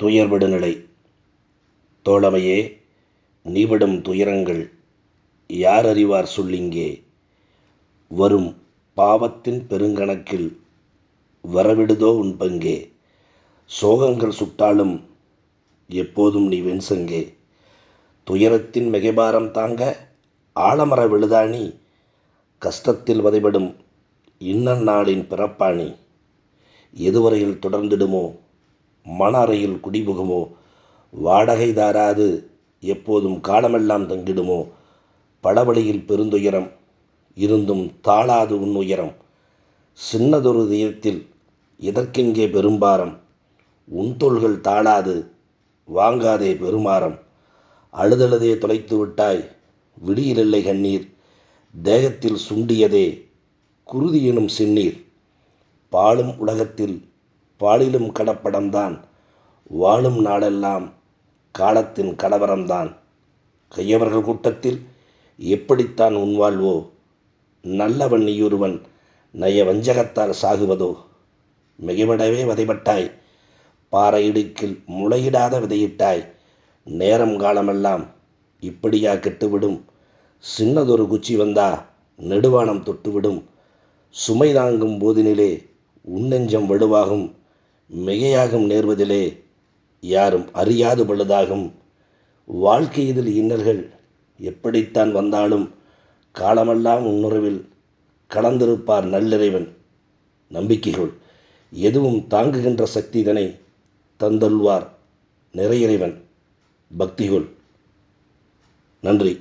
துயர்விடு நிலை தோழமையே நீவிடும் துயரங்கள் யார் அறிவார் சொல்லிங்கே? வரும் பாவத்தின் பெருங்கணக்கில் வரவிடுதோ உன் பங்கே? சோகங்கள் சுட்டாலும் எப்போதும் நீ வெண்சங்கே துயரத்தின் மிகைபாரம் தாங்க ஆலமர விழுதாணி கஷ்டத்தில் வதைபடும் இன்ன நாளின் பிறப்பாணி எதுவரையில் தொடர்ந்திடுமோ? மன அறையில் குடிபுகுமோ? வாடகை தாராது. எப்போதும் காலமெல்லாம் தங்கிடுமோ? படவழியில் பெருந்துயரம் இருந்தும் தாளாது உன் உயரம் சின்னதொரு தயத்தில் இதற்கெங்கே பெரும்பாரம்? உன் தோள்கள் தாழாது வாங்காதே பெருமாறம். அழுதழுதே தொலைத்து விட்டாய் விடியிலில்லை கண்ணீர். தேகத்தில் சுண்டியதே குருதி எனும் செந்நீர் பாழும் உலகத்தில் பாலிலும் கடப்படம்தான். வாழும் நாளெல்லாம் காலத்தின் கலவரம்தான். கையவர்கள் கூட்டத்தில் எப்படித்தான் உன் வாழ்வோ? நல்லவன் நீயுருவன் நய வஞ்சகத்தால் சாகுவதோ? மிகைவிடவே வதைபட்டாய். பாறை இடுக்கில் முளையிடாத விதையிட்டாய். நேரம் காலமெல்லாம் இப்படியா கெட்டுவிடும். சின்னதொரு குச்சி வந்தா நெடுவானம் தொட்டுவிடும். சுமை தாங்கும் போதினிலே உன்னெஞ்சம் வலுவாகும். மிகையாகும் நேர்வதிலே யாரும் அறியாது பொழுதாகும் வாழ்க்கை இதில் இன்னல்கள் எப்படித்தான் வந்தாலும் காலமெல்லாம் உன்னுறவில் கலந்திருப்பார் நல்லிறைவன். நம்பிக்கைகள் எதுவும் தாங்குகின்ற சக்தி இதனை தந்தல்வார் நிறையிறைவன். பக்திகுள். நன்றி.